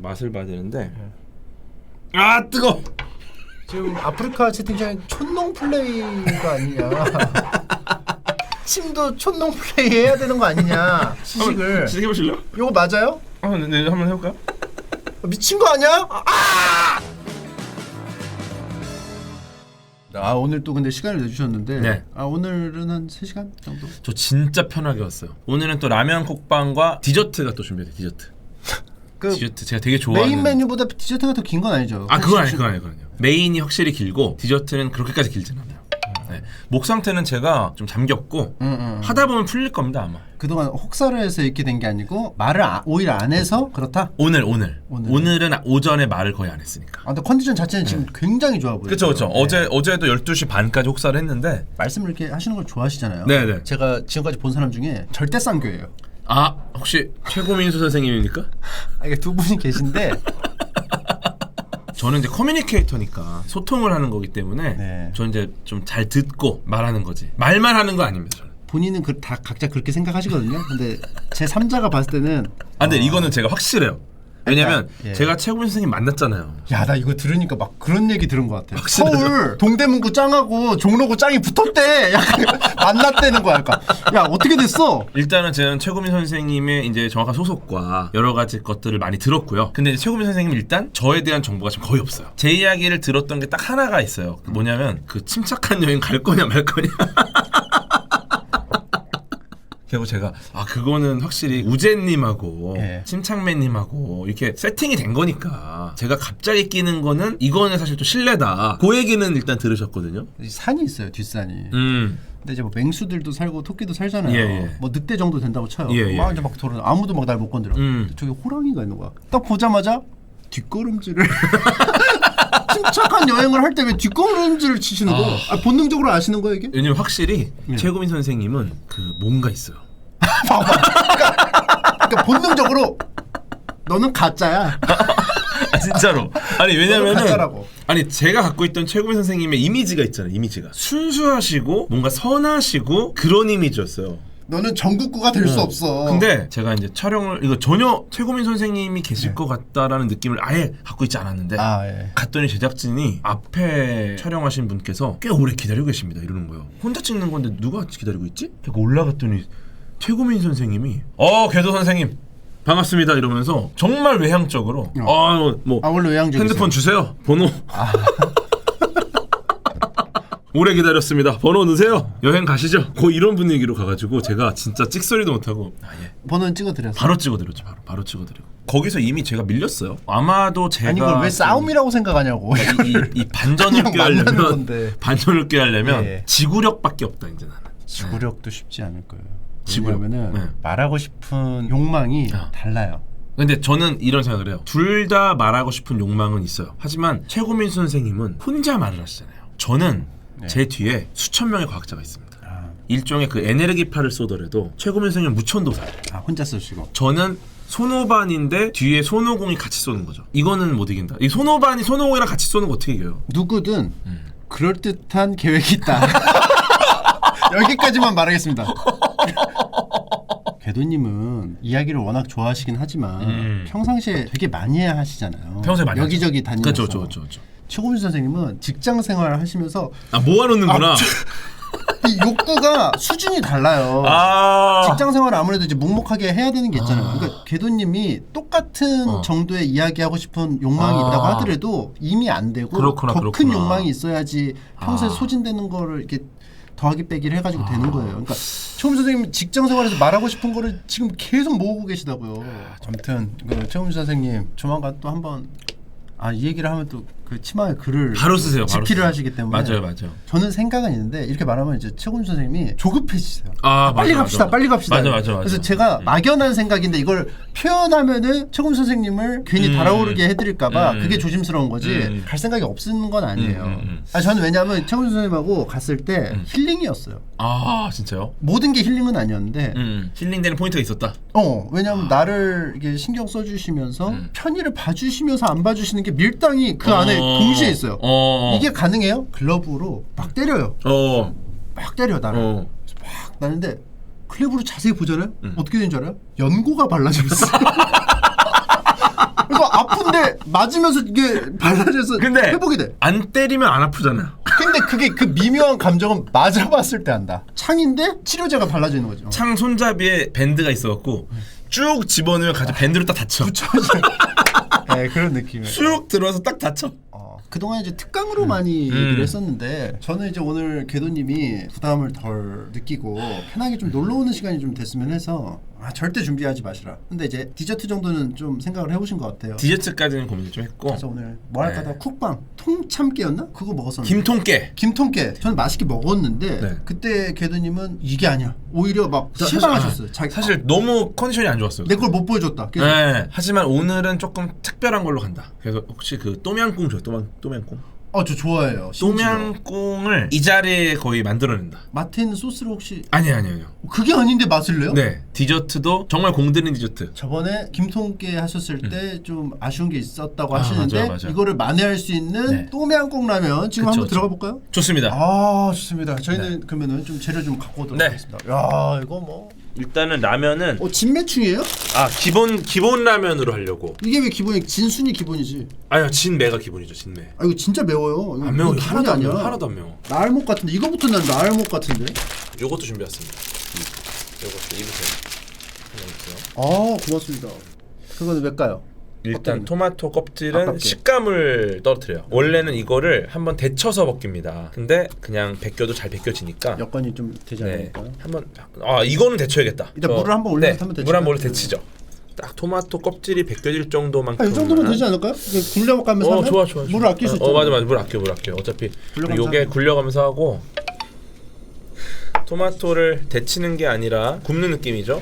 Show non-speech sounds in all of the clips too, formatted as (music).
맛을 봐야 되는데 아 뜨거. 지금 아프리카 채팅창에 촌농 플레이가 아니냐. (laughs) 침도 촌농 플레이 해야 되는 거 아니냐. 시식을. 시식해 보실래요? 이거 맞아요? 아, 네, 네, 한번 해볼까요? 미친 거 아니야? 아! 아 오늘 또 근데 시간을 내주셨는데 네. 아 오늘은 한 3시간 정도? 저 진짜 편하게 왔어요. 오늘은 또 라면 콕빵과 디저트가 또 준비돼. 디저트. 그 디저트 제가 되게 좋아하는. 메인 메뉴보다 디저트가 더 긴 건 아니죠? 아 그건 아니 그건 아니 그건 아니요. 메인이 확실히 길고 디저트는 그렇게까지 길진 않아요. 네. 목 상태는 제가 좀 잠겼고 응, 응. 하다 보면 풀릴 겁니다 아마. 그동안 혹사를 해서 이렇게 된 게 아니고 말을 아, 오히려 안 해서 그렇다? 오늘 오늘 오늘. 오늘은 오전에 말을 거의 안 했으니까. 아 근데 컨디션 자체는 지금 굉장히 좋아 보여요 그렇죠 그렇죠. 네. 어제 어제도 12시 반까지 혹사를 했는데 말씀을 이렇게 하시는 걸 좋아하시잖아요 네네. 제가 지금까지 본 사람 중에 절대 쌍교예요 아 혹시 최고민수 선생님입니까? 아, 이게 두 분이 계신데 저는 이제 커뮤니케이터니까 소통을 하는 거기 때문에 네. 저는 이제 좀 잘 듣고 말하는 거지 말만 하는 거 아닙니다 저는. 본인은 그, 다 각자 그렇게 생각하시거든요 근데 제 3자가 봤을 때는 아 근데 이거는 제가 확실해요. 왜냐면 예. 제가 최고민 선생님 만났잖아요. 야 나 이거 들으니까 막 그런 얘기 들은 것 같아 확실하죠? 서울 동대문구 짱하고 종로구 짱이 붙었대 약간 (laughs) 만났다는 거야 약간 야 어떻게 됐어 일단은 저는 최고민 선생님의 이제 정확한 소속과 여러 가지 것들을 많이 들었고요. 근데 최고민 선생님 일단 저에 대한 정보가 지금 거의 없어요. 제 이야기를 들었던 게 딱 하나가 있어요. 그 뭐냐면 그 침착한 여행 갈 거냐 말 거냐. (laughs) 그리고 제가 아 그거는 확실히 우재님하고 예. 침착맨님하고 이렇게 세팅이 된 거니까 제가 갑자기 끼는 거는 이거는 사실 좀 실례다. 그 얘기는 일단 들으셨거든요. 이 산이 있어요 뒷산이 음. 근데 이제 뭐 맹수들도 살고 토끼도 살잖아요. 예, 예. 뭐 늑대 정도 된다고 쳐요. 예, 예. 막 이제 막 돌아 아무도 막 날 못 건드려. 음. 저기 호랑이가 있는 거야. 딱 보자마자 뒷걸음질을 (laughs) 침착한 여행을 할 때 왜 뒷걸음질을 치시는 거? 아, 본능적으로 아시는 거예요 이게? 왜냐면 확실히 예. 최고민 선생님은 그 뭔가 있어요. (laughs) 그러니까 본능적으로 너는 가짜야. (laughs) 아 진짜로. 아니 왜냐면은 가짜라고. 아니 제가 갖고 있던 최고민 선생님의 이미지가 있잖아요. 이미지가 순수하시고 뭔가 선하시고 그런 이미지였어요. 너는 전국구가 될수 없어. 근데 제가 이제 촬영을 이거 전혀 최고민 선생님이 계실 네. 것 같다라는 느낌을 아예 갖고 있지 않았는데 아 예. 갔더니 제작진이 앞에 촬영하신 분께서 꽤 오래 기다리고 계십니다 이러는 거예요. 혼자 찍는 건데 누가 기다리고 있지? 제가 올라갔더니 최고민 선생님이 어 궤도 선생님 반갑습니다 이러면서 정말 외향적으로 아뭐 아 원래. 핸드폰 주세요. 번호. 오래 기다렸습니다. 번호 넣으세요. 여행 가시죠. 고 이런 분위기로 가가지고 제가 진짜 찍소리도 못하고 아, 예. 번호는 찍어드렸어. 바로 찍어드렸죠. 바로 바로 찍어드리고 거기서 이미 제가 밀렸어요. 아마도 제가 아니 이걸 왜 좀 싸움이라고 생각하냐고. 이, 이, 이 반전을 그냥 꾀하려면 만나는 건데. 반전을 꾀하려면 예, 예. 지구력밖에 없다 이제 나는. 지구력도 쉽지 않을 거예요. 지구력. 왜냐면은 네. 말하고 싶은 욕망이 아. 달라요. 근데 저는 이런 생각을 해요. 둘 다 말하고 싶은 욕망은 있어요. 하지만 최고민 선생님은 혼자 말을 하시잖아요. 저는 네. 제 뒤에 수천 명의 과학자가 있습니다. 아, 일종의 그 에네르기파를 쏘더라도 최고민 선생님은 무천도사. 아 혼자 쓰시고. 저는 손오반인데 뒤에 손오공이 같이 쏘는 거죠. 이거는 못 이긴다. 이 손오반이 손오공이랑 같이 쏘는 거 어떻게 이겨요? 누구든 음. 그럴 듯한 계획이 있다. (laughs) 여기까지만 말하겠습니다. 궤도님은 이야기를 워낙 좋아하시긴 하지만 음. 평상시에 되게 많이 하시잖아요. 평소에 많이 여기저기. 다니면서. 그렇죠, 그렇죠, 그렇죠. 최고민 선생님은 직장 생활 하시면서 아 모아놓는구나. 이 욕구가 수준이 달라요. 아, 직장 생활을 아무래도 이제 묵묵하게 해야 되는 게 있잖아요. 그러니까 궤도님이 똑같은 어. 정도의 이야기하고 싶은 욕망이 아. 있다고 하더라도 이미 안 되고 그렇구나, 더큰 그렇구나. 욕망이 있어야지 평소에 아. 소진되는 거를 이렇게 더하기 빼기를 해가지고 되는 거예요. 그러니까 최훈 선생님 직장 생활에서 말하고 싶은 거를 지금 계속 모으고 계시다고요. 아무튼 그 최훈 선생님 조만간 또 한번 아 이 얘기를 하면 또 그 치마에 글을 바로 쓰세요. 바로 집필을 쓰세요. 하시기 때문에 맞아요, 맞아요. 저는 생각은 있는데 이렇게 말하면 이제 최군 선생님이 조급해지세요. 아, 빨리 맞아, 갑시다, 맞아. 빨리 갑시다. 맞아, 맞아, 맞아. 그래서 제가 음. 막연한 생각인데 이걸 표현하면은 최군 선생님을 괜히 음. 달아오르게 해드릴까봐 음. 그게 조심스러운 거지 음. 갈 생각이 없는 건 아니에요. 아 저는 왜냐하면 최군 선생님하고 갔을 때 음. 힐링이었어요. 아 진짜요? 모든 게 힐링은 아니었는데 음, 힐링되는 포인트가 있었다. 어 왜냐하면 나를 이게 신경 써주시면서 음. 편의를 봐주시면서 안 봐주시는 게 밀당이 그 안에 어. 동시에 있어요. 어. 이게 가능해요? 글러브로 막 때려요. 어. 막 때려 나를. 어. 막 나는데 클립으로 자세히 보잖아요. 음. 어떻게 되는 줄 알아요? 연고가 발라져 있어. (laughs) 그래서 앞으로 맞으면서 이게 발라져서 근데 회복이 돼. 안 때리면 안 아프잖아요. 근데 그게 그 미묘한 감정은 맞아봤을 때 한다. 창인데 치료제가 발라져 있는 거죠. 창 손잡이에 밴드가 있어갖고 쭉 집어넣으면 가지고 밴드로 딱 닫혀. (laughs) 네, 그런 느낌이에요. 쭉 들어서 딱 닫혀. 어, 그동안 이제 특강으로 많이 음. 얘기를 했었는데 저는 이제 오늘 궤도님이 부담을 덜 느끼고 편하게 좀 놀러 오는 시간이 좀 됐으면 해서 아, 절대 준비하지 마시라. 근데 이제 디저트 정도는 좀 생각을 해보신 것 같아요. 디저트까지는 고민을 좀 했고 그래서 오늘 뭐 할까 네. 하다 쿡방 통참깨였나? 그거 먹었었는데 김통깨. 김통깨 저는 맛있게 먹었는데 네. 그때 궤도님은 이게 아니야 오히려 막 사- 실망하셨어요 아, 자기 사실 너무 컨디션이 안 좋았어요. 내걸 못 보여줬다 그래서 네. 하지만 오늘은 조금 특별한 걸로 간다. 그래서 혹시 그 또명꿍 줘요? 또명 또명꿍. 어저 좋아해요 심지어. 또명꿍을 이 자리에 거의 만들어낸다. 마트에 있는 소스를 혹시 아니 아니 아니요. 그게 아닌데 맛을 내요? 네 디저트도 정말 공들인 디저트. 저번에 김통깨 하셨을 때 좀 아쉬운 게 있었다고 아, 하시는데 맞아요, 맞아요. 이거를 만회할 수 있는 네. 또미안국 라면 지금 그쵸, 한번 그쵸. 들어가 볼까요? 좋습니다. 아 좋습니다. 저희는 그러면은 좀 재료 좀 갖고 오도록 네. 하겠습니다. 야 이거 뭐 일단은 라면은 어, 진매충이에요? 아 기본 기본 라면으로 하려고. 이게 왜 기본이 진순이 기본이지? 아니요 진매가 기본이죠 진매. 아 이거 진짜 매워요. 이거 안 매워 이거 기본이 하나도 안 아니야. 매워 하나도 안 매워. 나알목 같은데 이거부터 난 나알목 같은데. 요것도 준비했습니다. 요것도 입으세요. 아 고맙습니다. 그거는 왜까요? 일단 토마토 껍질은 아깝게. 식감을 떨어뜨려요. 원래는 이거를 한번 데쳐서 벗깁니다. 근데 그냥 벗겨도 잘 벗겨지니까 여건이 좀 되지 네. 않을까요? 한번 아 이거는 데쳐야겠다. 일단 물을 한번 올려서 네, 한번 데치면? 물 한번 올려 데치죠. 딱 토마토 껍질이 벗겨질 정도만큼. 아, 이 정도면 되지 않을까요? 이게 굴려가면서 어 하면 좋아 좋아. 물을 좋아. 아낄 수 어, 있잖아요. 어 맞아 맞아 물 아껴 물 아껴. 어차피 굴려가면서 요게 하면. 굴려가면서 하고 토마토를 데치는 게 아니라 굽는 느낌이죠.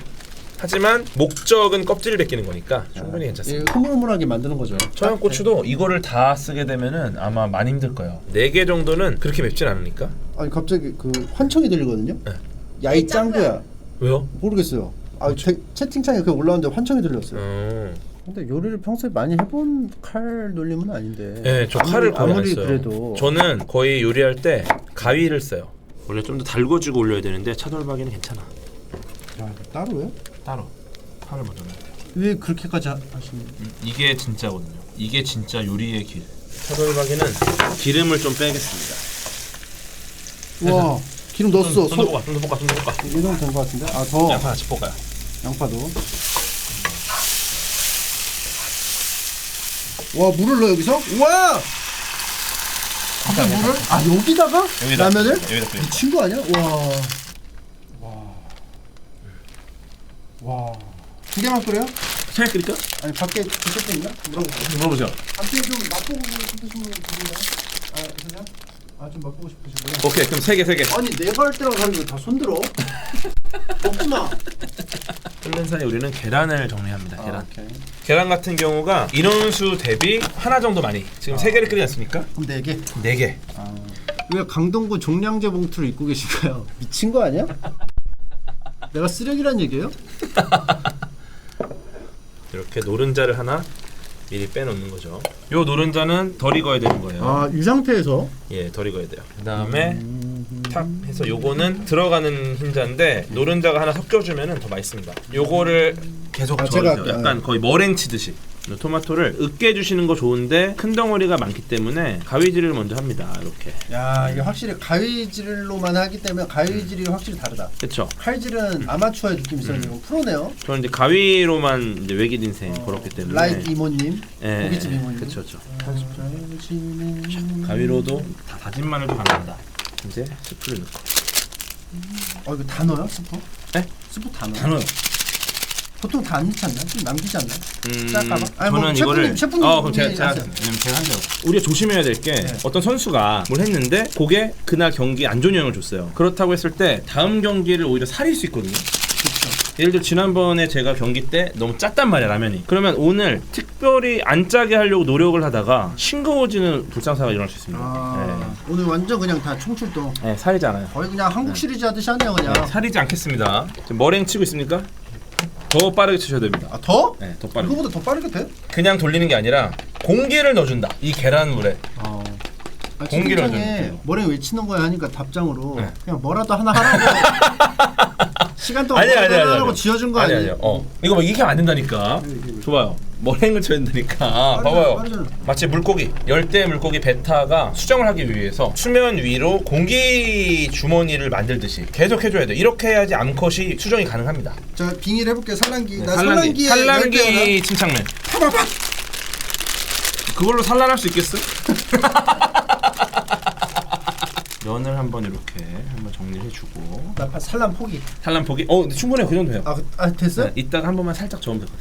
하지만 목적은 껍질을 벗기는 거니까 충분히 괜찮습니다. 예, 흐물흐물하게 만드는 거죠. 청양 고추도 이거를 다 쓰게 되면은 아마 많이 힘들 거예요. 네 개 정도는 그렇게 맵진 않으니까. 아니 갑자기 그 환청이 들리거든요. 네. 야이 짱구야. 왜요? 모르겠어요. 아 태- 채팅창에 그 올라왔는데 환청이 들렸어요. 어. 근데 요리를 평소에 많이 해본 칼 놀림은 아닌데. 네, 저 아무리- 칼을 거의 안 아무리 써요. 그래도 저는 거의 요리할 때 가위를 써요. 원래 좀 더 달궈주고 올려야 되는데 차돌박이는 괜찮아. 야, 이거 따로요? 따로 넣어야 돼. 왜 그렇게까지 하- 하시는? 이게 진짜거든요. 이게 진짜 요리의 길. 차돌박이는 기름을 좀 빼겠습니다. 와 기름 넣었어. 손, 손, 손 볶아, 손 볶아, 손 볶아. 이 정도 된것 같은데? 아 더 양파 같이 볶아요. 양파도. 와 물을 넣어 여기서? 와. 갑자기 물을? 아 여기다가 여기다, 라면을? 여기다 뿌려. 미친 거 아니야? 와. 와. 와. 두 개만 끓여요? 새 끓일까? 아니 밖에 드실 때 있나? 물어볼게요. 물어보세요. 밖에 좀 맛보고 싶으신 분 계신가요? 아 그냥? 아 좀 맛보고 싶으시고요. 오케이, 그럼 세 개, 세 개. 아니 내가 할 때랑 다르게 다 손들어. 마. 끓는 사이 우리는 계란을 정리합니다. 계란. 아, 오케이. 계란 같은 경우가 인원수 대비 하나 정도 많이. 지금 세 개를 끓이지 않습니까? 그럼 네 개. 네 개. 아. 왜 강동구 종량제 봉투를 입고 계신가요? 미친 거 아니야? 내가 쓰레기란 얘기예요? (laughs) 이렇게 노른자를 하나 미리 빼놓는 거죠. 요 노른자는 덜 익어야 되는 거예요. 아 이 상태에서 예, 덜 익어야 돼요. 그다음에 탁 해서 요거는 들어가는 흰자인데 노른자가 하나 섞여주면은 더 맛있습니다. 요거를 계속 아, 저으세요. 제가- 약간 거의 머랭 치듯이. 토마토를 으깨 주시는 거 좋은데 큰 덩어리가 많기 때문에 가위질을 먼저 합니다. 이렇게. 야 이게 확실히 가위질로만 하기 때문에 가위질이 확실히 다르다. 그렇죠. 칼질은 아마추어의 느낌이 있었는데 이건 프로네요. 저는 이제 가위로만 이제 외길 인생 걸었기 때문에. 라이트 이모님, 예, 고깃집 이모님. 그렇죠, 그렇죠. 가위로도 다 다진 마늘도 가능하다. 이제 스프를 넣고. 어 이거 다 넣어요 스프? 네? 스프 다 넣어. 다 넣어요. 보통 다 안 넣지 않나요? 좀 남기지 않나요? 음, 짤까봐? 아니, 저는 뭐 이거를 셰프님, 셰프님 어 그럼 제가 분이 제가 하세요. 왜냐면 제가 한대요. 우리가 조심해야 될게 네. 어떤 선수가 뭘 했는데 그게 그날 경기 안 좋은 영향을 줬어요. 그렇다고 했을 때 다음 경기를 오히려 살릴 수 있거든요. 예를 들어 지난번에 제가 경기 때 너무 짰단 말이야 라면이. 그러면 오늘 특별히 안 짜게 하려고 노력을 하다가 싱거워지는 불상사가 일어날 수 있습니다. 아 오늘 완전 그냥 다 총출동. 네. 네, 살이지 않아요. 거의 그냥 한국 시리즈 하듯이 하네요 그냥. 네, 살이지 않겠습니다. 지금 머랭 치고 있습니까? 더 빠르게 치셔야 됩니다. 아 더? 네, 더 빠르게. 이거보다 더 빠르게 돼? 그냥 돌리는 게 아니라 공기를 넣어준다. 이 계란물에. 어. 아, 공기를 채팅창에. 머랭 외치는 거야 하니까 답장으로 네. 그냥 뭐라도 하나 하라고 (laughs) 시간 동안 하나 아니야. 하라고 지어준 거 아니야 아니에요? 아니야. 어 이거 막 이렇게 하면 안 된다니까. 좋아요. 머랭을 쳐야 되니까 아, 봐봐요 빠르잖아. 마치 물고기 열대 물고기 베타가 수정을 하기 위해서 수면 위로 공기 주머니를 만들듯이 계속 해줘야 돼 이렇게 해야지 암컷이 수정이 가능합니다 자 빙의를 해볼게요. 산란기. 나 산란기 산란기에. 산란기 침착맨 그걸로 산란할 수 있겠어? (laughs) 면을 한번 이렇게 한번 정리해주고 나 산란 포기. 산란 포기 어 근데 충분해요 그 정도 해요 아, 그- 아 됐어요? 네, 이따가 한 번만 살짝 저으면 되거든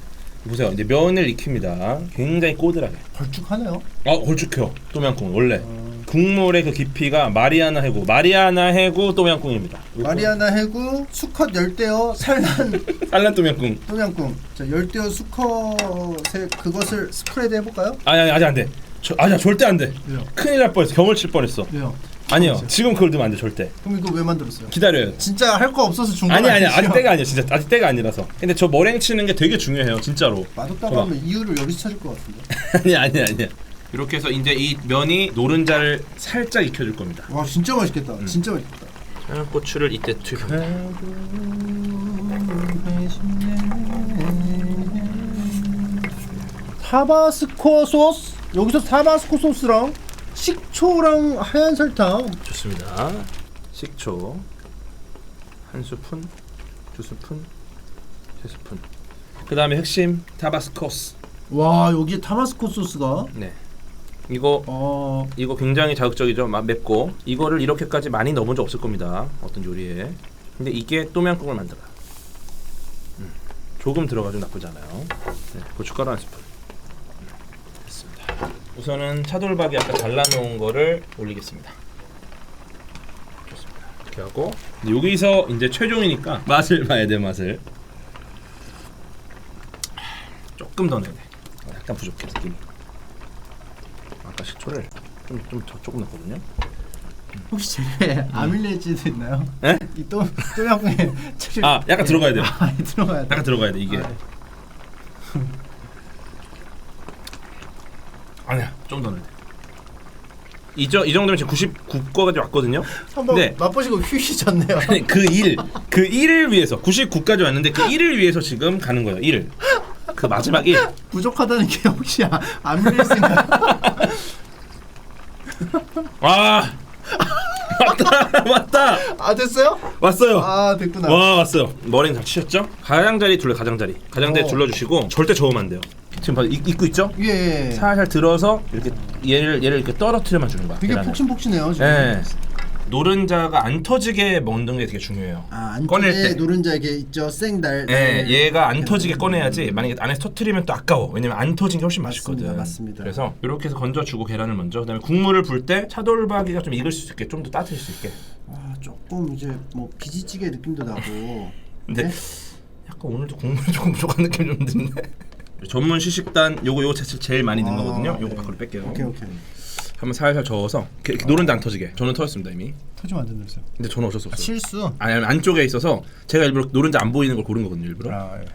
보세요. 이제 면을 익힙니다. 굉장히 꼬들하게. 걸쭉하네요. 아, 걸쭉해요. 또미양콩 원래. 어. 국물의 그 깊이가 마리아나 해구, 마리아나 해구 또미양콩입니다. 마리아나 해구 수컷 열대어 산란 산란 또미양콩. 또양꿍. 자 열대어 수컷에 그것을 스프레드 해볼까요? 아니, 아니, 아직 안 돼. 저, 아니야, 절대 안 돼. 왜요? 큰일 날 뻔했어. 경을 칠 뻔했어. 왜요? 아니요 지금 그걸 넣으면 안 돼 절대 그럼 이거 왜 만들었어요? 기다려요 진짜 할 거 없어서 준 거 아니 아니? 아직 때가 아니야 진짜 아직 때가 아니라서 근데 저 머랭 치는 게 되게 중요해요 진짜로 맛없다고 봐봐. 하면 이유를 여기서 찾을 것 같은데. (laughs) 아니 아니 아니야 이렇게 해서 이제 이 면이 노른자를 살짝 익혀줄 겁니다 와 진짜 맛있겠다. 음. 진짜 맛있겠다. 고추를 이때 투입합니다 타바스코 소스 여기서 타바스코 소스랑 식초랑 하얀 설탕. 좋습니다. 식초. 한 스푼 두 스푼 세 스푼. 그 다음에 핵심 타바스코스. 와 여기 타바스코 소스가? 네. 이거 어 이거 굉장히 자극적이죠. 마- 맵고. 이거를 이렇게까지 많이 넣어본 적 없을 겁니다. 어떤 요리에. 근데 이게 또미앙국을 만들어요. 음, 조금 들어가도 나쁘지 않아요. 네, 고춧가루 한 스푼 우선은 차돌박이 아까 잘라놓은 거를 올리겠습니다 좋습니다 이렇게 하고 여기서 이제 최종이니까 맛을 봐야 돼 맛을 조금 더돼 어, 약간 부족해 느낌이 아까 식초를 좀 좀더 조금 넣었거든요. 혹시 재료에 아밀레지도 있나요? 음. 네? 이또 또양에 아, 약간 들어가야 돼요. 아 들어가야 돼. 약간 들어가야 돼 이게. 아, 네. 아니야, 좀 더 넣어야 돼. 이저 이 정도면 지금 99까지 왔거든요. 한번 네. 맛보시고 휴시졌네요. 아니, 그 일, 그 일을 위해서 99까지 왔는데 그 일을 위해서 지금 가는 거예요. 일. 그 마지막 일. 부족하다는 게 혹시 아, 아밀레지인가요? 와. 맞다, 맞다. 아 됐어요? 왔어요. 아 됐구나. 와 왔어요. 머랭 다 치셨죠? 가장자리 둘러 가장자리. 가장자리 어. 둘러주시고 절대 저으면 안 돼요. 지금 봐 입- 입고 있죠? 예. 살살 들어서 이렇게 얘를 얘를 이렇게 떨어뜨려만 주는 거야. 되게 계란을. 폭신폭신해요 지금. 예. 노른자가 안 터지게 먹는 게 되게 중요해요. 아 꺼낼 안쪽에 때. 노른자 이게 있죠 생달. 예, 얘가 안 터지게 꺼내야지. 만약에 안에서 터트리면 또 아까워. 왜냐면 안 터진 게 훨씬 맞습니다, 맛있거든. 맞습니다. 그래서 이렇게 해서 건져주고 계란을 먼저. 그다음에 국물을 불 때 차돌박이가 좀 익을 수 있게 좀 더 따뜻해질 수 있게. 아 조금 이제 뭐 비지찌개 느낌도 나고. (laughs) 근데 네? 약간 오늘도 국물이 조금 부족한 느낌 좀 드는데. 전문 시식단 요거 요거 사실 제일 많이 넣은 아, 거거든요. 요거 네. 밖으로 뺄게요. 오케이 오케이. 한번 살살 저어서 이렇게 이렇게 노른자 안 터지게. 저는 터졌습니다 이미. 터지면 안 된다면서요. 근데 저는 어쩔 수 아, 없어요. 실수. 아니 아니, 안쪽에 있어서 제가 일부러 노른자 안 보이는 걸 고른 거거든요 일부러 아, 예.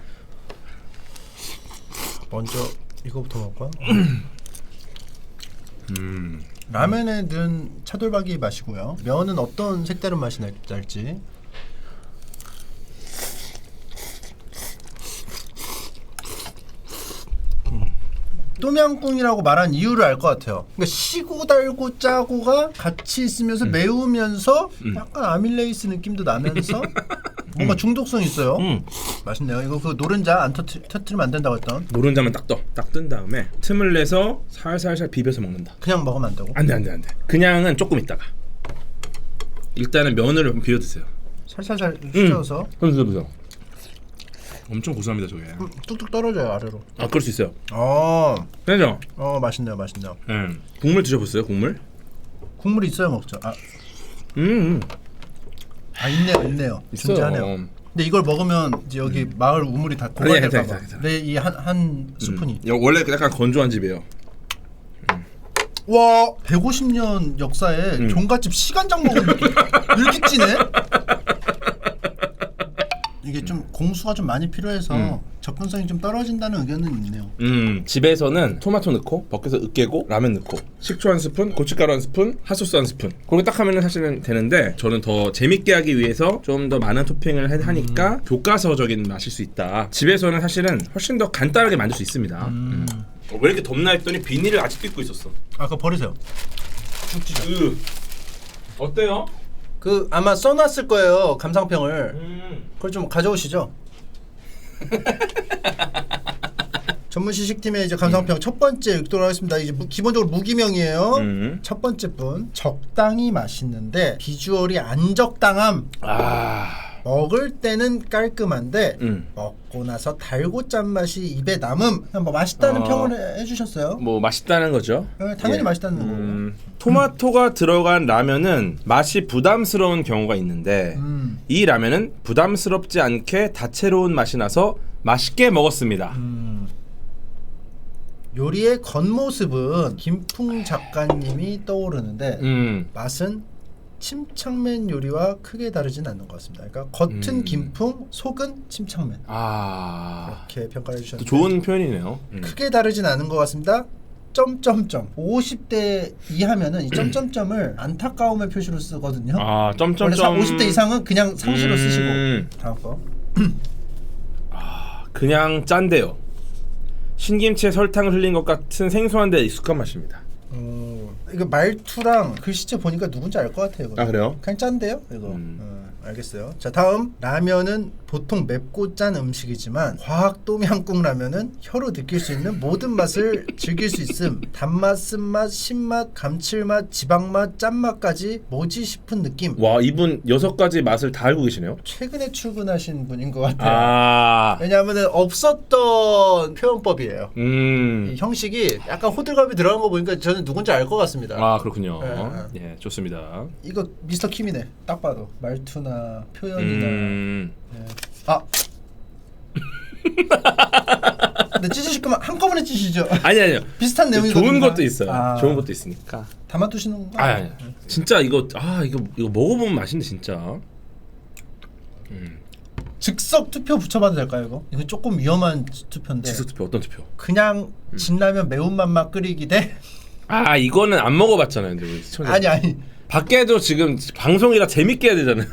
먼저 이거부터 먹을까? 음. (clears throat) 라면에 넣은 차돌박이 맛이고요. 면은 어떤 색다른 맛이 날- 날지. 또미앙꿍이라고 말한 이유를 알 것 같아요. 그러니까 시고 달고 짜고가 같이 있으면서 매우면서 음. 약간 아밀레이스 느낌도 나면서 (laughs) 뭔가 중독성 있어요. 음. 맛있네요. 이거 그 노른자 안 터트, 터트리면 안 된다고 했던. 노른자만 딱 떠 딱 뜬 다음에 틈을 내서 살살살 비벼서 먹는다 그냥 먹으면 안 되고. 안 돼 안 돼 안 돼 그냥은 조금 있다가 일단은 면을 좀 비벼 드세요 살살살 휘저어서 한번 드셔보세요 엄청 고소합니다 저게 음, 뚝뚝 떨어져요 아래로. 아 그럴 수 있어요 어, 그죠? 어 맛있네요, 맛있네요. 음. 국물 드셔보세요 국물 국물 있어야 먹죠. 아, 음 아 있네요, 있네요. 있어요 존재하네요. 근데 이걸 먹으면 이제 여기 마을 우물이 다 고갈될까 괜찮아, 봐. 괜찮아, 네, 이한한 스푼이. 음. 원래 약간 건조한 집이에요 와, 150년 역사에 음. 종갓집 시간장 먹은 느낌. (laughs) 이렇게 찌네? 이게 좀 공수가 좀 많이 필요해서 음. 접근성이 좀 떨어진다는 의견은 있네요. 음 집에서는 토마토 넣고 벗겨서 으깨고 라면 넣고 식초 한 스푼 고춧가루 한 스푼 핫소스 한 스푼 그렇게 딱 하면은 사실은 되는데 저는 더 재밌게 하기 위해서 좀 더 많은 토핑을 해- 하니까 교과서적인 맛일 수 있다 집에서는 사실은 훨씬 더 간단하게 만들 수 있습니다 음. 어, 왜 이렇게 덥나 했더니 비닐을 아직도 입고 있었어 아 그거 버리세요. 으 어때요? 그 아마 써놨을 거예요 감상평을. 음. 그걸 좀 가져오시죠. (laughs) 전문 시식팀의 이제 감상평 첫 번째 읽도록 하겠습니다. 이제 무- 기본적으로 무기명이에요. 음. 첫 번째 분 적당히 맛있는데 비주얼이 안 적당함. 아 먹을 때는 깔끔한데 음. 먹고 나서 달고 짠 맛이 입에 남음. 뭐 맛있다는 어. 평을 해- 해주셨어요. 뭐 맛있다는 거죠 네, 당연히 예. 맛있다는 거고. 음, 토마토가 들어간 라면은 맛이 부담스러운 경우가 있는데 음. 이 라면은 부담스럽지 않게 다채로운 맛이 나서 맛있게 먹었습니다. 음. 요리의 겉모습은 김풍 작가님이 떠오르는데 음, 맛은 침착맨 요리와 크게 다르진 않는 것 같습니다. 그러니까 겉은 음. 김풍, 속은 침착맨 아, 이렇게 평가를 또 해주셨는데 좋은 표현이네요. 음. 크게 다르진 않은 것 같습니다. 점점점 50대 이하면은 이 점점점을 안타까움의 표시로 쓰거든요. 아, 원래 점점점. 사, 50대 이상은 그냥 상시로 음. 쓰시고 다음 거. 그냥 짠데요. 신김치에 설탕을 흘린 것 같은 생소한데 익숙한 맛입니다. 어, 이거 말투랑 글씨체 보니까 누군지 알 것 같아요. 이거. 아 그래요? 그냥 짠데요? 이거. 음. 어, 알겠어요. 자 다음 라면은 보통 맵고 짠 음식이지만 과학 똠양꿍 라면은 혀로 느낄 수 있는 모든 맛을 즐길 수 있음. 단맛, 쓴맛, 신맛, 감칠맛, 지방맛, 짠맛까지 뭐지 싶은 느낌. 와 이분 여섯 가지 맛을 다 알고 계시네요. 최근에 출근하신 분인 것 같아요. 아, 왜냐하면 없었던 표현법이에요. 이 음, 형식이 약간 호들갑이 들어간 거 보니까 저는 누군지 알 것 같습니다. 아 그렇군요. 네. 예, 좋습니다. 이거 미스터 킴이네. 딱 봐도 말투나 표현이나. 음, 네. 아. 근데 찢으실 거면 한꺼번에 찢으시죠. 아니 아니요. 비슷한 내용이거든요. 좋은 것도 있어요. 아. 좋은 것도 있으니까. 담아두시는 건가? 아, 아니, 아니. 진짜 이거 아 이거 이거 먹어보면 맛있네 진짜. 즉석 투표 붙여봐도 될까요 이거? 이거 조금 위험한 투표인데. 즉석 투표 어떤 투표? 그냥 진라면 매운맛만 끓이기 대 아 이거는 안 먹어봤잖아요, 근데 우리 시청자. 아니 아니 밖에도 지금 방송이라 재밌게 해야 되잖아요.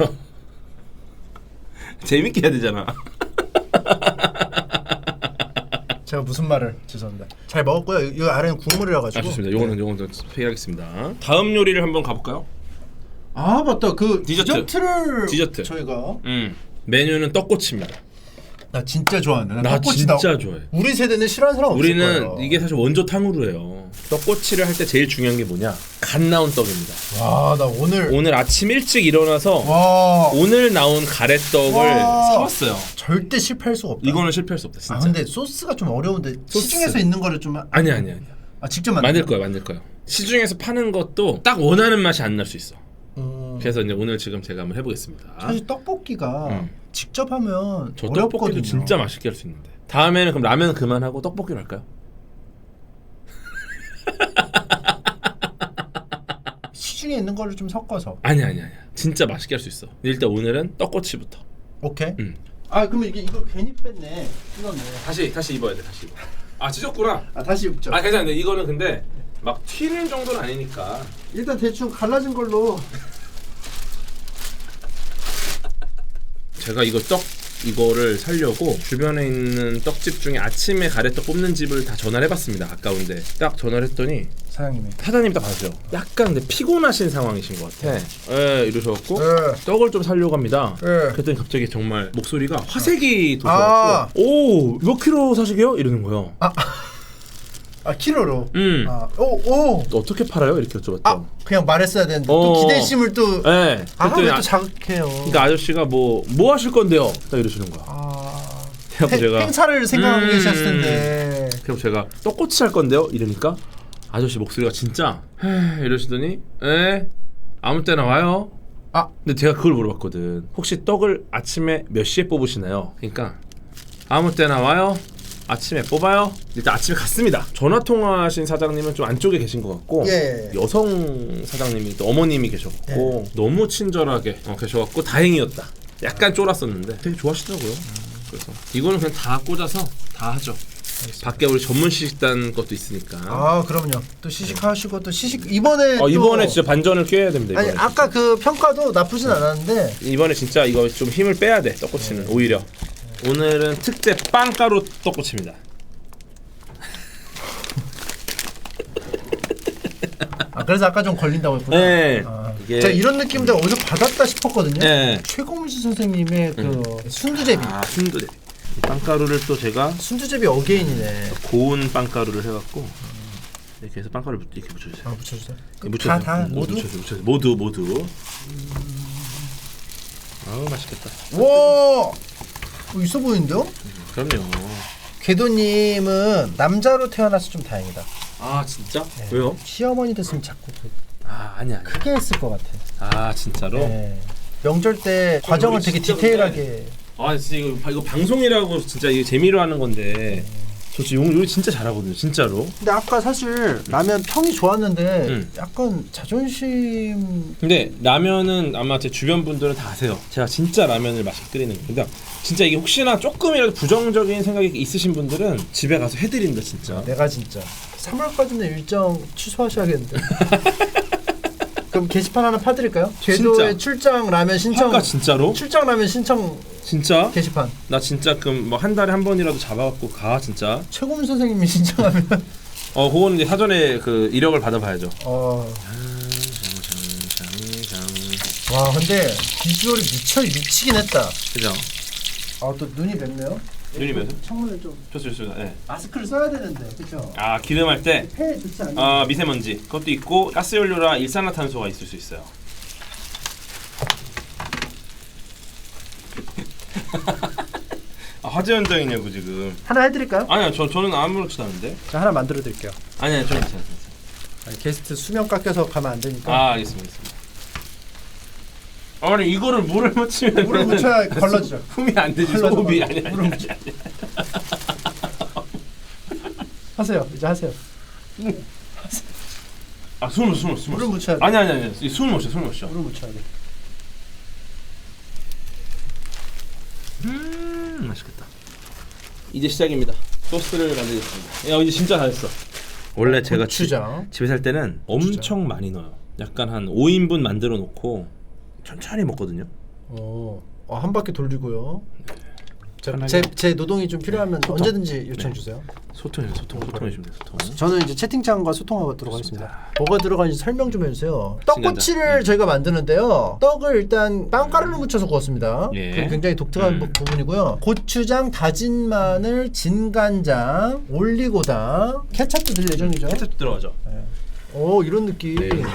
재밌게 해야 되잖아. 제가 무슨 말을 죄송합니다. 잘 먹었고요. 이- 이거 아래는 국물이라 아 가지고. 좋습니다. 요거는 요거는 회의하겠습니다. 다음 요리를 한번 가볼까요? 아 맞다 그 디저트. 디저트를 디저트. 저희가 음 메뉴는 떡꼬치입니다. 나 진짜 좋아하는데 나, 나 떡꼬치 진짜 나- 좋아해. 우리 세대는 싫어하는 사람 없을 우리는 거예요. 이게 사실 원조 탕후루 해요. 떡꼬치를 할 때 제일 중요한 게 뭐냐? 갓 나온 떡입니다. 와 나 오늘 오늘 아침 일찍 일어나서 와 오늘 나온 가래떡을 와. 사왔어요. 절대 실패할 수가 없다. 이거는 실패할 수 없다 진짜. 아 근데 소스가 좀 어려운데 소스. 시중에서 있는 거를 좀 아, 아니 아니 아니. 아 직접 만들 만들 거야 만들 거야. 시중에서 파는 것도 딱 원하는 맛이 안 날 수 있어. 음, 그래서 이제 오늘 지금 제가 한번 해보겠습니다. 사실 떡볶이가 음. 직접 하면 저 어렵거든요. 떡볶이도 진짜 맛있게 할 수 있는데. 다음에는 그럼 라면 그만하고 떡볶이로 할까요? (laughs) 시중에 있는 거를 좀 섞어서 아니 아니 아니. 진짜 맛있게 할 수 있어. 일단 오늘은 떡꼬치부터. 오케이. 음. 아 그러면 이게 이거 괜히 뺐네. 뜯었네. 다시 다시 입어야 돼 다시. 입어. 아 찢었구나. 아 다시 입죠. 아 괜찮은데 이거는 근데 막 튀는 정도는 아니니까. 일단 대충 갈라진 걸로. 제가 이거 떡 이거를 살려고 주변에 있는 떡집 중에 아침에 가래떡 뽑는 집을 다 전화를 해봤습니다. 아까운데 딱 전화를 했더니 사장님이. 사장님 딱 봐죠. 약간 근데 피곤하신 상황이신 것 같아. 예, 이러셔갖고 네. 떡을 좀 살려고 합니다. 네. 그랬더니 갑자기 정말 목소리가 화색이 아. 돋아갖고 오, 몇 킬로 사시게요? 이러는 거예요. 아 키로로. 음. 아, 오 오. 또 어떻게 팔아요? 이렇게 여쭤봤죠. 아 그냥 말했어야 되는데 어. 또 기대심을 또. 네. 아, 그랬더니 왜 아, 또 자극해요? 그러니까 아저씨가 뭐 뭐 하실 건데요? 딱 이러시는 거야. 아, 그래서 행- 제가 행사를 생각하고 음. 계셨을 텐데. 그래서 제가 떡꼬치 할 건데요? 이러니까 아저씨 목소리가 진짜 헤 이러시더니 에 아무 때나 와요. 아. 근데 제가 그걸 물어봤거든. 혹시 떡을 아침에 몇 시에 뽑으시나요? 그러니까 아무 때나 와요. 아침에 뽑아요. 일단 아침에 갔습니다. 전화 통화하신 사장님은 좀 안쪽에 계신 것 같고 예. 여성 사장님이 또 어머님이 계셨고 너무 친절하게 어, 계셔갖고 다행이었다. 약간 쫄았었는데 되게 좋아하시더라고요. 그래서 이거는 그냥 다 꽂아서 다 하죠. 밖에 우리 전문 식단 것도 있으니까. 아 그럼요. 또 시식하시고 또 시식 이번에 어, 또- 이번에 진짜 반전을 꾀해야 됩니다. 아니 이번에. 아까 그 평가도 나쁘진 않았는데 이번에 진짜 이거 좀 힘을 빼야 돼 떡꼬치는 오히려 오늘은 특제 빵가루 떡꼬치입니다. 아 그래서 아까 좀 걸린다고 했구나. 네. 아, 이게- 제가 이런 느낌 내가 어디서 받았다 싶었거든요. 네. 최고문수 선생님의 그 순두제비. 아 순두제. 이 빵가루를 또 제가 순두제비 어게인이네. 고운 빵가루를 해갖고 이렇게 해서 빵가루 를 이렇게 묻혀주세요. 아 붙여주세요. 묻혀서 다, 다 음, 모두? 묻혀서, 묻혀서. 모두 모두. 아우 맛있겠다. 와 어, 있어 보이는데요? 그럼요. 궤도님은 남자로 태어나서 좀 다행이다. 아 진짜? 왜요? 시어머니 됐으면 자꾸 그 아 아니야. 아니야. 크게 했을 것 같아. 아 진짜로? 네. 명절 때 과정을 우리 되게 진짜 디테일하게. 아 진짜 이거 이거 방송이라고 진짜 이게 재미로 하는 건데 저 진짜 요- 요리 진짜 잘하거든요 진짜로. 근데 아까 사실 라면 평이 좋았는데 음. 약간 자존심 근데 라면은 아마 제 주변 분들은 다 아세요. 제가 진짜 라면을 맛있게 끓이는 겁니다 진짜 이게 혹시나 조금이라도 부정적인 생각이 있으신 분들은 집에 가서 해드립니다 진짜. 내가 진짜. 3월까지는 일정 취소하셔야겠는데. (laughs) 그럼 게시판 하나 파드릴까요? 궤도의 진짜. 출장 라면 신청 아까 진짜로? 출장 라면 신청 진짜? 게시판 나 진짜 그럼 뭐 한 달에 한 번이라도 잡아갖고 가 진짜 최고문 선생님이 (laughs) 신청하면 어 그거는 이제 사전에 그 이력을 받아봐야죠 어. 와 근데 비주얼이 미쳐 미치긴 했다. 그죠? 아 또 눈이 맵네요. 매워요? 창문을 좀 좋습니다 좋습니다 네. 마스크를 써야 되는데 그렇죠? 아 기름할 때 폐에 좋지 않은. 아 미세먼지 그것도 있고 가스연료라 일산화탄소가 있을 수 있어요. (laughs) 아, 화재 현장이냐고 지금. 하나 해드릴까요? 아니야 저 저는 아무렇지도 않은데. 자 하나 만들어 드릴게요. 아니야 저는. 아니, 게스트 수명 깎여서 가면 안 되니까. 아 알겠습니다. 알겠습니다. 아니 이거를 물을 묻히면 물을 묻혀야 걸러지죠. (laughs) 흠이 안 되지 소금이 걸러- 아니 아니. 물을 묻혀. 하세요. 이제 하세요. 아 숨을 숨을 숨을. 물을 묻혀야 돼. 아니 아니 아니 숨을 못 쉬어 숨을 못 쉬어. 물을 묻혀야 돼. 음 맛있겠다. 이제 시작입니다. 소스를 만들겠습니다. 야 이제 진짜 다 됐어. 원래 제가 지- 고추장. 집에 살 때는 엄청 많이 넣어요. 약간 한 5인분 만들어 놓고 천천히 먹거든요. 오. 어, 한 바퀴 돌리고요. 편하게. 제, 제 노동이 좀 필요하면. 언제든지 요청 네. 주세요. 소통해 소통 소통해 주면 돼 소통. 저는 이제 채팅창과 소통하도록 하겠습니다. 뭐가 들어가는지 설명 좀 해주세요. 떡꼬치를 저희가 만드는데요. 떡을 일단 빵가루를 묻혀서 구웠습니다. 예. 그게 굉장히 독특한 음. 부- 부분이고요. 고추장, 다진 마늘, 진간장, 올리고당, 케찹도 들 예정이죠. 들어가죠. 오 이런 느낌. 네 이렇게.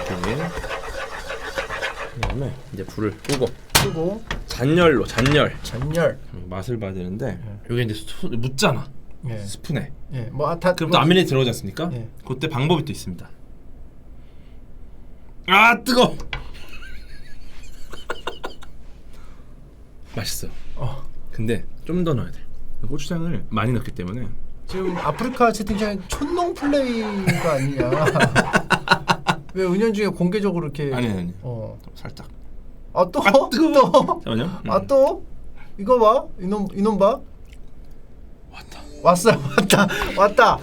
그다음에 이제 불을 끄고 그리고 잔열로 잔열 잔열. 맛을 봐야 되는데 이게 이제 소, 묻잖아 예. 스푼에. 예. 뭐다 그럼 또 안면에 들어오지 않습니까? 예. 그때 방법이 또 있습니다. 아 뜨거. (laughs) 맛있어. 어. 근데 좀 더 넣어야 돼. 고추장을 많이 넣기 때문에 지금 아프리카 채팅창에 촌농 플레이가 아니냐. (laughs) 왜 은연중에 공개적으로 이렇게 아니 아니 어. 좀 살짝. 아 또? 아. 또? 잠깐만요. 음. 아 또? 이거 봐 이놈 이놈 봐 왔다. 왔어요 (laughs) 왔다 왔다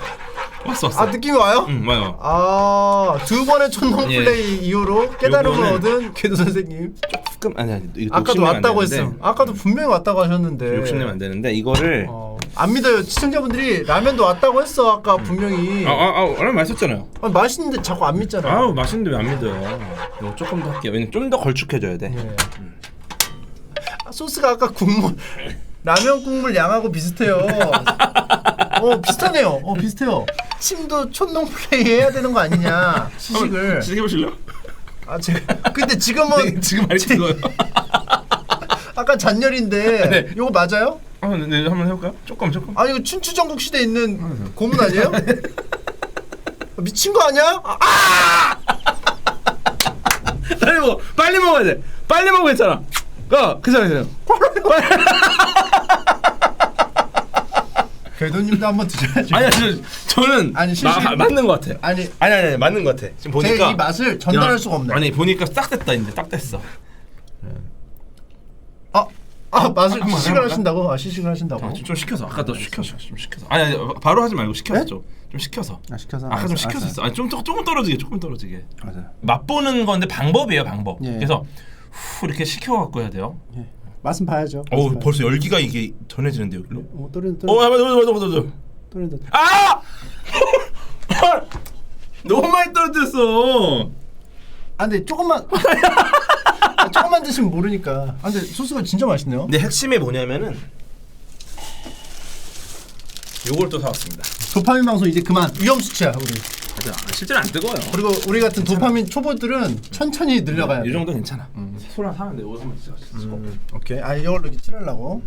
왔어 왔어. 아 느낌이 와요? 응 와요. 아두 번의 촌농 예. 플레이 이후로 깨달음을 요거는- 얻은 궤도 선생님 조금 아니 아니 이거 아까도 욕심내면 안 왔다고 되는데, 했음 아까도 분명히 왔다고 하셨는데 욕심내면 안 되는데 이거를 어, 안 믿어요 시청자분들이 라면도 왔다고 했어 아까 분명히 아 아아 아, 얼마 맛있었잖아요. 아니, 맛있는데 자꾸 안 믿잖아 아우 맛있는데 왜 안 믿어요? 이거 조금 더 할게요. 왜냐면 좀 더 걸쭉해져야 돼. 예. 아, 소스가 아까 국물 라면 국물 양하고 비슷해요. (laughs) 어 비슷하네요. 어 비슷해요. 침도 촌농 플레이 해야 되는 거 아니냐 시식을. 시식해 보실래요? 아 제가 근데 지금은 지금 많이 뜨거워요. (laughs) 아까 잔열인데 네. 이거 맞아요? 아, 네, 네, 한번 해볼까요? 조금 조금. 아니 이거 춘추전국 시대에 있는 고문 아니에요? (laughs) 미친 거 아니야? 아! (laughs) 빨리 먹어, 빨리 먹어야 돼. 빨리 먹어 괜찮아. 어, 괜찮아, 괜찮아. 궤도님도 한번 드셔야죠. 아니야, 저, 저는 아니, 마- 실실- 맞는 것 같아. 아니 아니, 아니, 아니, 맞는 것 같아. 지금 보니까 제가 이 맛을 전달할 야, 수가 없네. 아니, 보니까 딱 됐다 이제 딱 됐어. 아아 맛을 한번 시식을 해볼까? 하신다고? 아 시식을 하신다고? 아, 좀, 좀 시켜서 아까 너 시켜서 좀 시켜서 아니 아니 바로 하지 말고 시켜서 네? 좀, 좀 시켜서 아 시켜서 아까 좀 알았어, 시켜서 알았어. 했어 아니 좀, 조- 조금 떨어지게 조금 떨어지게 맞아요. 맛보는 건데 방법이에요 방법 예. 그래서 후 이렇게 식혀갖고 해야 돼요 예. 맛은 봐야죠. 어우 맛은 벌써 열기가 이게 전해지는데 여기로 봐야죠. 어, 또는 어 또는 맞아 맞아 맞아 맞아 또는 아 (laughs) 너무 많이 떨어졌어 아 근데 조금만 (laughs) 아, 조금만 드시면 모르니까. 아 근데 소스가 진짜 맛있네요. 근데 핵심이 뭐냐면은 요걸 또 사왔습니다 도파민 방송 이제 그만 위험 수치야 우리. 맞아 실제로 안 뜨거워요 그리고 우리 같은 도파민 초보들은 천천히 늘려가야 돼. 이 정도 괜찮아 소랑 사는데 오늘 한번 진짜 음, 오케이. 아 이걸로 이렇게 칠하려고.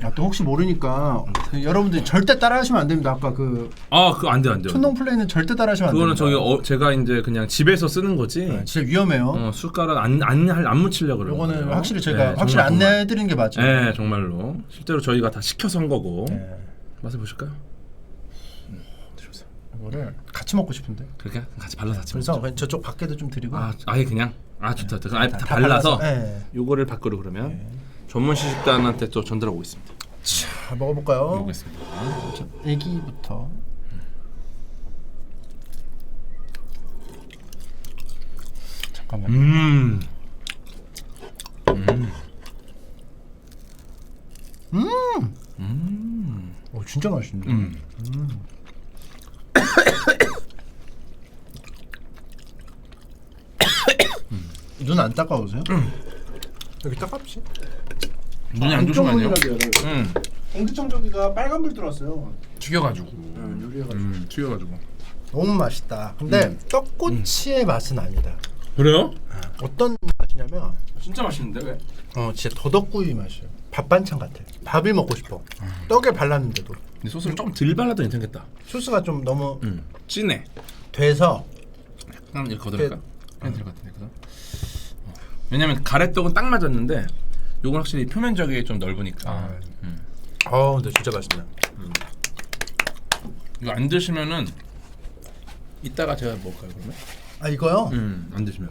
아또 혹시 모르니까 여러분들 절대 따라하시면 안 됩니다. 아까 그 아 그거 안 돼 안돼 천둥 플레이는 절대 따라하시면 안 그거는 됩니다. 저기 어, 제가 이제 그냥 집에서 쓰는 거지 네, 진짜 위험해요. 어, 숟가락 안 안안 묻히려고 그러는 요거는 거예요. 확실히 저희가 네, 확실히 정말. 안내해 드리는 게 맞죠. 네 정말로 실제로 저희가 다 시켜서 한 거고 네. 맛을 보실까요? 음. 이거를 같이 먹고 싶은데. 그렇게 같이 발라서 같이 그래서 먹죠. 그냥 저쪽 밖에도 좀 드리고. 아 아예 그냥 아 좋다 좋다. 아예 다, 다 발라서 네. 요거를 밖으로 그러면 전문 시식단한테 또 전달하고 있습니다. 자 먹어볼까요? 먹겠습니다. 자, 애기부터. 잠깐만. 음. 오 진짜 맛있는데. 음. (coughs) 눈안 따가우세요? 여기 따갑지? 눈이 안 좋으면 아니에요? 음. 공기청정기가 빨간불 들어왔어요. 튀겨가지고. 요리해가지고. 음 튀겨가지고. 너무 맛있다. 근데 떡꼬치의 맛은 아니다. 그래요? 어떤 맛이냐면 진짜 맛있는데 왜? 어 진짜 더덕구이 맛이에요. 밥 반찬 같아. 밥을 먹고 싶어. 떡에 발랐는데도 근데 소스를 조금 덜 발라도 괜찮겠다. 소스가 좀 너무 음. 진해. 돼서 약간 이렇게 걷어낼까? 괜찮을 것 같은데 그죠? 어. 왜냐면 가래떡은 딱 맞았는데 요건 확실히 표면적이 좀 넓으니까. 아. 음. 어 근데 진짜 맛있네. 이거 안 드시면은 이따가 제가 먹을까요 그러면? 아 이거요? 음, 안 드시면.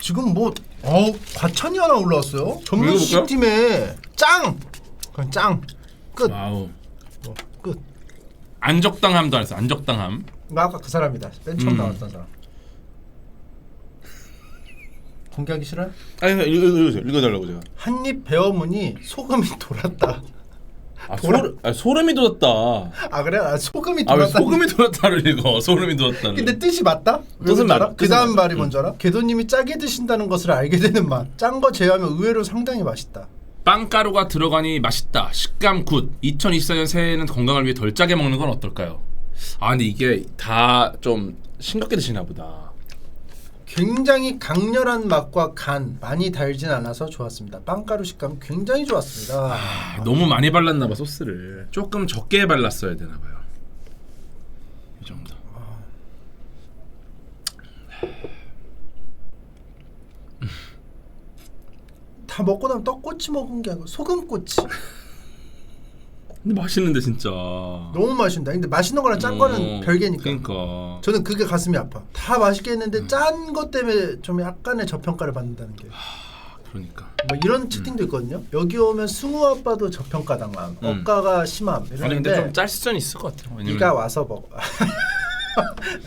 지금 뭐 어우 과찬이 하나 올라왔어요. 전문 읽어볼까요? 시식팀에 짱. 그냥 짱. 끝. 와우. 어, 끝. 안적당함도 안 했어. 안적당함. 나 아까 그 사람이다. 맨 처음 음. 나왔던 사람. 공개하기 싫어요? 아니 읽어 읽어 읽어달라고 제가. 한입 베어무니 소금이 돌았다. 아, 돌아- 소름, 아 소름이 돋았다. 아 그래? 아 소금이 아 왜 돌았다. 소금이 돋았다를 읽어? 소름이 돋았다를. 근데 뜻이 맞다? 왜 뜻은? 맞- 그 뜻은 다음. 말이 뭔지 알아? 개도님이 짜게 드신다는 것을 알게 되는 맛. 짠 거 제외하면 의외로 상당히 맛있다. 빵가루가 들어가니 맛있다. 식감 굿. 2024년 새해에는 건강을 위해 덜 짜게 먹는 건 어떨까요? 아 근데 이게 다 좀 싱겁게 드시나 보다. 굉장히 강렬한 맛과 간 많이 달진 않아서 좋았습니다. 빵가루 식감 굉장히 좋았습니다. 아, 너무 많이 발랐나 봐 소스를. 조금 적게 발랐어야 되나 봐요. 이 정도. 다 먹고 나면 떡꼬치 먹은 게 아니고 소금꼬치. (laughs) 근데 맛있는데 진짜. 너무 맛있다. 근데 맛있는 거랑 짠 어, 거는 별개니까. 그러니까. 저는 그게 가슴이 아파. 다 맛있게 했는데 음. 짠것 때문에 좀 약간의 저평가를 받는다는 게. 그러니까. 뭐 이런 채팅도 있거든요. 여기 오면 승우 아빠도 저평가 당함, 음. 억가가 심함 아니 근데 이러는데 좀 짤수전이 있을 것 같아요. 왜냐면 네가 와서 먹어. (laughs)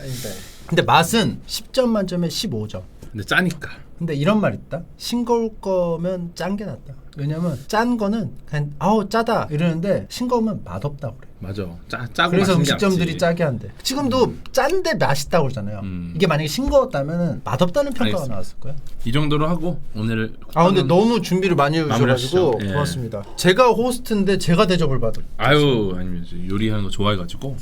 아니다. 근데 맛은 10점 만점에 15점. 근데 짜니까. 근데 이런 말 있다. 싱거울 거면 짠 게 낫다. 왜냐면 짠 거는 그냥 아우 짜다 이러는데 싱거우면 맛없다 그래. 맞아. 짜 짜고 그래서 음식점들이. 짜게 한대. 지금도 짠데 맛있다고 그러잖아요. 음. 이게 만약에 싱거웠다면 맛없다는 평가가 알겠습니다. 나왔을 거야. 이 정도로 하고 오늘 아 근데 너무 준비를 많이 해주셔가지고. 예. 고맙습니다. 제가 호스트인데 제가 대접을 받을. 아유 아니면 요리하는 거 좋아해가지고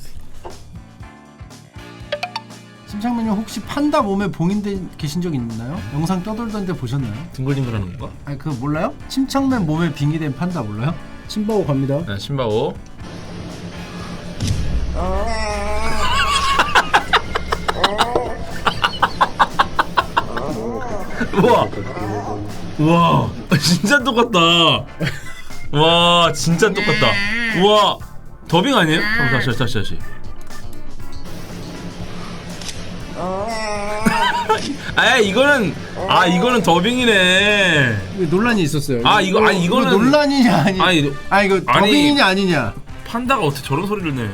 심창민님 혹시 판다 몸에 봉인돼 계신 적 있나요? 영상 떠돌던데 보셨나요? 딩글딩글하는 건가? 아니 그거 몰라요? 침착맨 몸에 빙의된 판다 몰라요? 침바오 갑니다. 네, 신바오. 우와, 우와, 진짜 똑같다. 와, 진짜 똑같다. 우와, 더빙 아니에요? 잠깐 다시 다시 다시. 아 이거는 아 이거는 더빙이네. 논란이 있었어요. 아, 이거- 아니, 이거는- 논란이냐 아니 아니, 아 이거 아니- 더빙이냐 아니냐 판다가 어떻게 저런 소리를 내?